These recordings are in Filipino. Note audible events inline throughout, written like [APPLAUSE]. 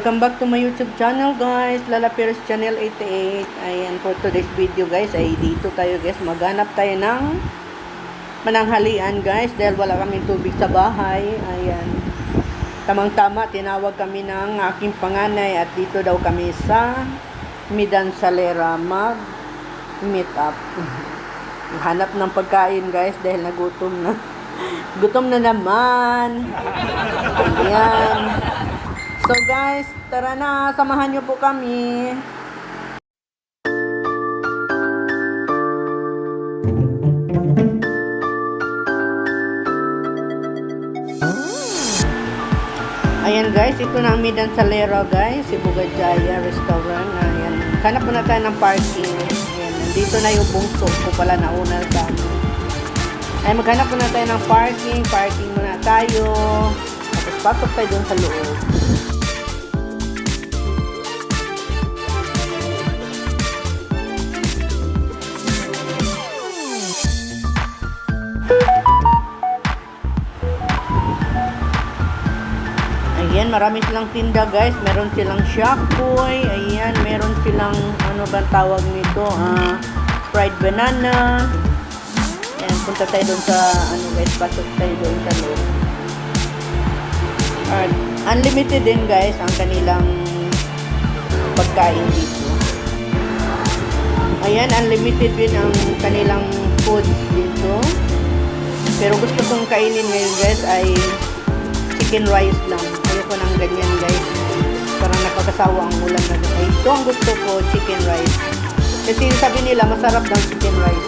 Welcome back to my YouTube channel guys, Lala Perez Channel 88. Ayan, for today's video guys, ay dito tayo guys, maghanap tayo ng mananghalian guys, dahil wala kaming tubig sa bahay. Ayan, tamang-tama, tinawag kami ng aking panganay at dito daw kami sa Midan Salera mag meet up. [LAUGHS] Hanap ng pagkain guys dahil nagutom na. [LAUGHS] Gutom na naman. Ayan. So guys, tara na, samahan niyo po kami. Ayan guys, ito na ang Midan Salero guys, Sibuga Jaya Restaurant. Ayan, hanap muna tayo ng parking. Ayan, nandito na yung bungso ko pala nauna sa amin. Ay, maghanap muna tayo ng parking. Parking muna tayo. Tapos pasok tayo dun sa loob. Ayan, marami silang tinda guys. Meron silang shakoy. Ayan, meron silang ano ba tawag nito? Ah, fried banana. Ayan, punta tayo doon sa ano guys, pasok tayo doon sa loob. At unlimited din guys ang kanilang pagkain dito. Ayan, unlimited din ang kanilang food dito. Pero gusto kong kainin ngayon guys ay chicken rice lang. Ayoko ng ganyan guys. Parang nakakasawa ang ulam na ay, Ito ang gusto ko, chicken rice. Kasi sabi nila masarap daw chicken rice.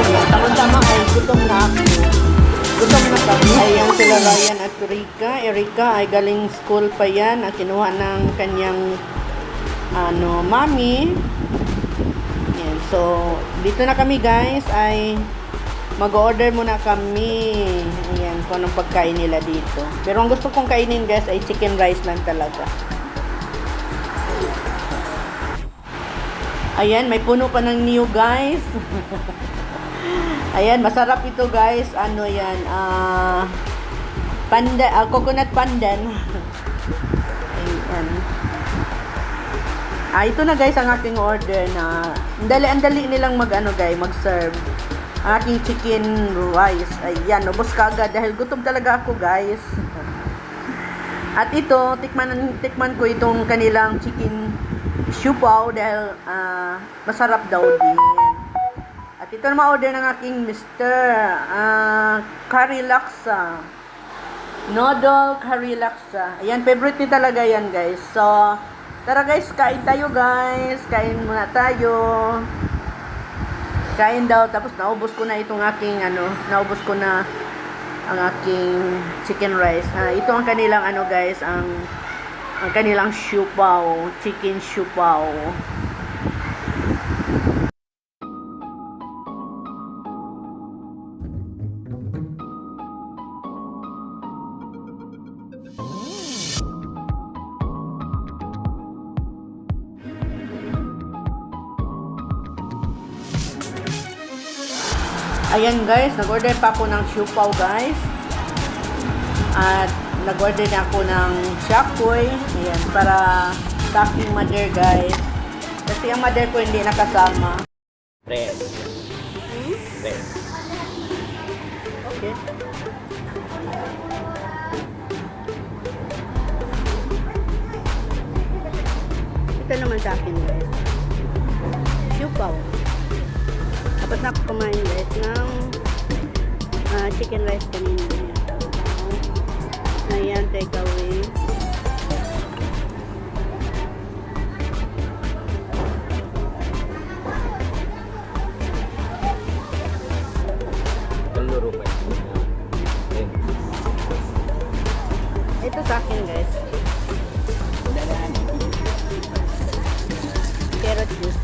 Ayan, tama-tama ay gutom na ako. Gutom na kami. Ayan sila Ryan at Erika. Erika ay galing school pa yan at kinuha ng kanyang ano, mami. Ayan, so dito na kami guys ay mag-order muna kami. Ayan, kung anong pagkain nila dito. Pero ang gusto kong kainin guys ay chicken rice lang talaga. Ayan, may puno pa ng new guys. [LAUGHS] Ayan, masarap ito guys. Ano yan? Ah, panda, ah, coconut pandan. Ayan. Ah, ito na guys ang aking order na ang dali, ang dali nilang mag ano guys, mag-serve. Aking chicken rice. Ayan, ubos ka agad dahil gutom talaga ako guys. At ito, tikman, tikman ko itong kanilang chicken siupaw dahil ah, masarap daw din. At ito na ma-order ng aking Mr. ah, curry laksa. Noodle curry laksa. Ayan, favorite ni talaga yan guys. So, tara guys, kain tayo guys. Kain muna tayo. Kain daw. Tapos naubos ko na itong aking ano, naubos ko na ang aking chicken rice. Ah, ito ang kanilang ano guys, ang ang kanilang siupaw, chicken siupaw. Ayan guys, nag-order pa ako ng siupaw guys. At nag-order na ako ng shakoy. Ayan, para sa aking mother guys. Kasi ang mother ko hindi nakasama. Tres. Tres. Okay. Ito naman sa akin guys. Siupaw. Dapat na ako kumain chicken rice kanina. Ayan, take away. Ito sa akin guys. Carrot juice.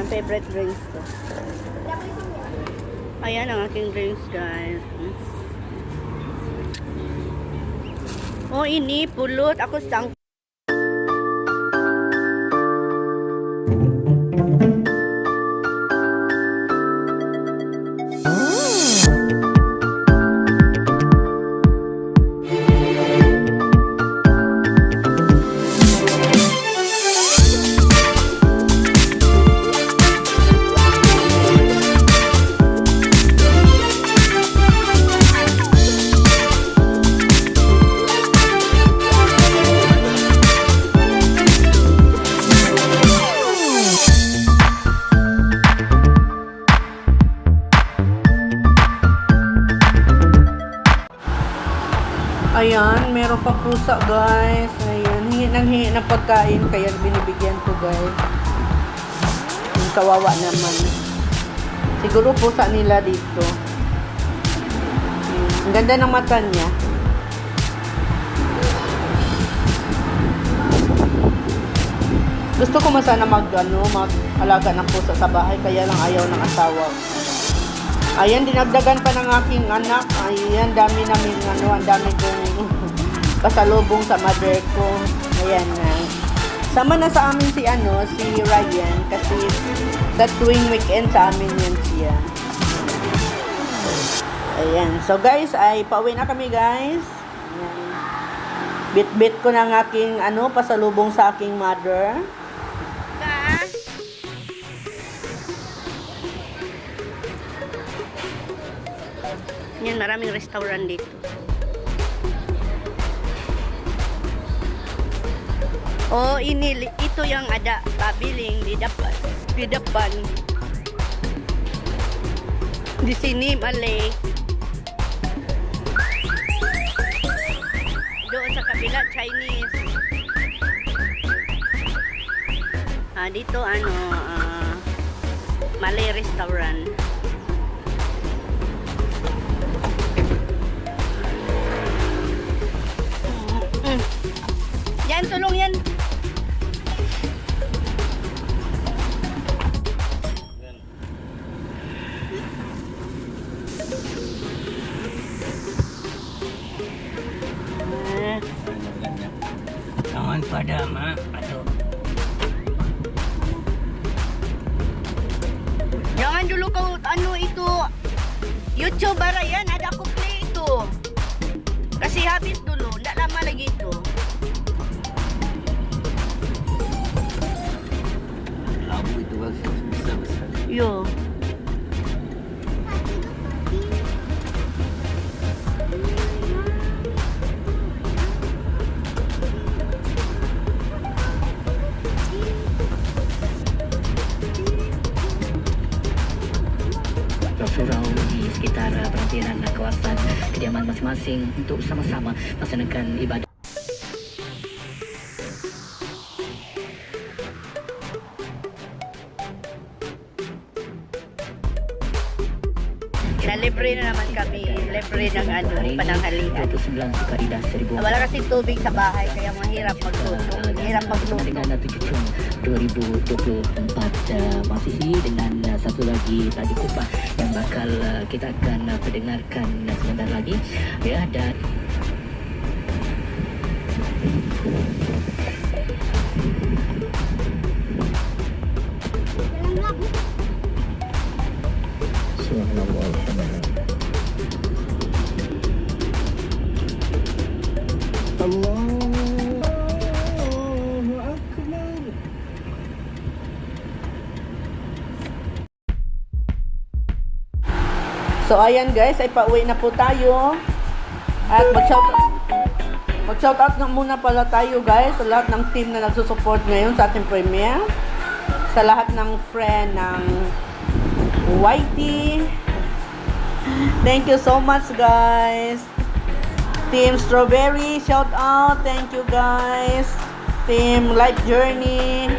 Ang favorite drinks guys. Oh, ini pulot. Ako sang Ayan, meron pa pusa guys. Ayan, hingi nang hingi ng pagkain kaya binibigyan ko guys. Yung kawawa naman. Siguro pusa nila dito. Ang ganda ng mata niya. Gusto ko man sana mag, ano, mag-alaga ng pusa sa bahay, kaya lang ayaw ng asawa. Ayan, dinagdagan pa ng aking anak. Ayan, dami namin, ano, ang dami kong pasalubong sa mother ko. Ayan na. Sama na sa amin si, ano, si Ryan, kasi sa tuwing weekend sa amin yan siya. Ayan. So, guys, ay pauwi na kami, guys. Bit-bit ko ng aking, ano, pasalubong sa aking mother. Yan, maraming restaurant dito. Oh, ini ito yung ada pabiling di dapat di depan. Di sini mali. Doon sa kabila Chinese. Ah, dito ano ah, Malay restaurant. Mm. Yan, tulong yan. Tangan pada ma. Ato. Jangan dulu kau anu itu YouTuber yan, ada aku play itu. Kasih habis dulu, ndak lama lagi itu. Labu itu bagus besar-besar. Yo. Masing-masing untuk sama-sama melaksanakan ibadah. Kinalibre na naman kami. Libre ng ano, pananghalian. 29 Sukarida 1000. Wala kasi tubig sa bahay, kaya mahirap magluto. Mahirap magluto. dengan uh, 7 Jun 2024 uh, Masisi dengan uh, satu lagi tadi kupah yang bakal uh, kita akan uh, pendengarkan uh, sebentar lagi ya dan So ayan guys, ay pauwi na po tayo. At mag-shout mag-shout out na muna pala tayo guys sa lahat ng team na nagsusupport ngayon sa ating premiere. Sa lahat ng friend ng YT. Thank you so much guys. Team Strawberry, shout out. Thank you guys. Team Life Journey.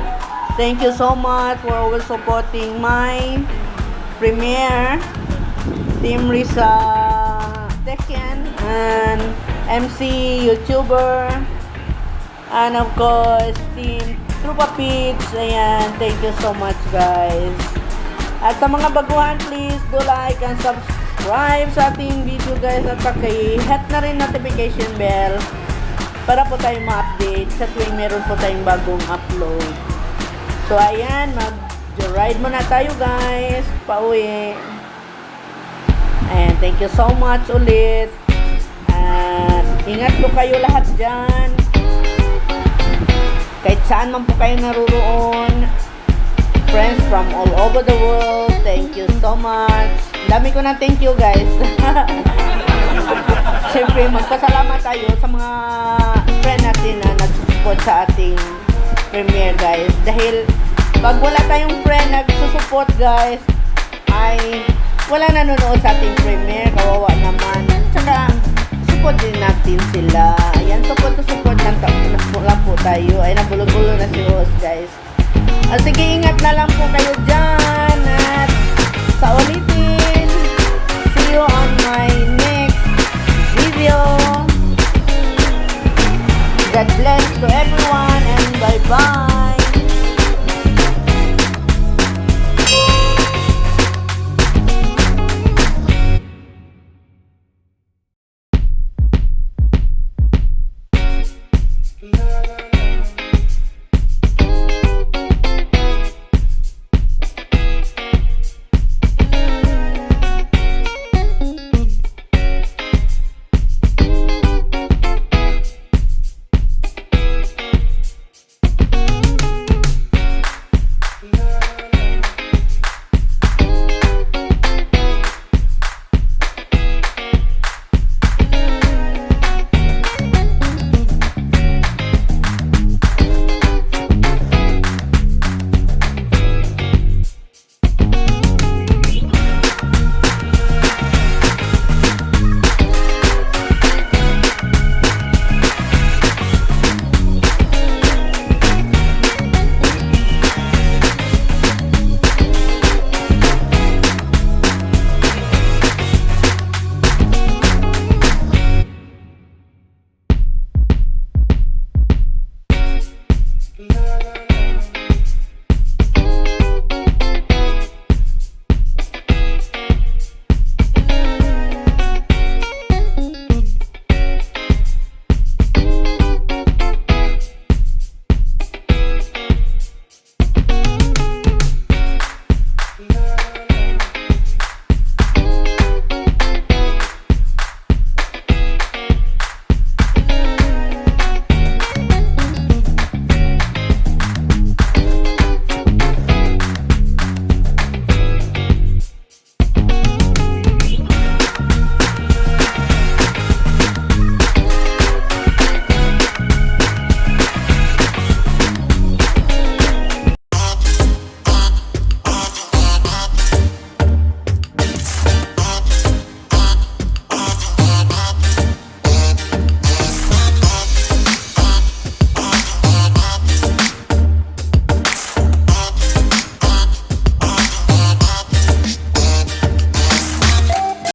Thank you so much for always supporting my premiere. Team Risa Tekken and MC YouTuber. And of course Team Trupa Pits ayan thank you so much guys. At sa mga baguhan please do like and subscribe sa ating video guys. At paki-hit na rin notification bell para po tayong ma-update sa tuwing meron po tayong bagong upload. So ayan mag ride muna tayo guys. Pauwi And thank you so much ulit. At ingat po kayo lahat dyan. Kahit saan man po kayo naruroon. Friends from all over the world. Thank you so much. Dami ko na thank you guys. [LAUGHS] Siyempre, magpasalamat tayo sa mga friend natin na nagsusupport sa ating premiere guys. Dahil pag wala tayong friend nagsusupport guys, ay wala nanonood sa ating premiere, kawawa naman. Tsaka, support din natin sila. Ayan, support to support lang, lang po tayo. Ay, nabulo-bulo na si Rose, guys. Ah, sige, ingat na lang po kayo dyan. At sa ulitin,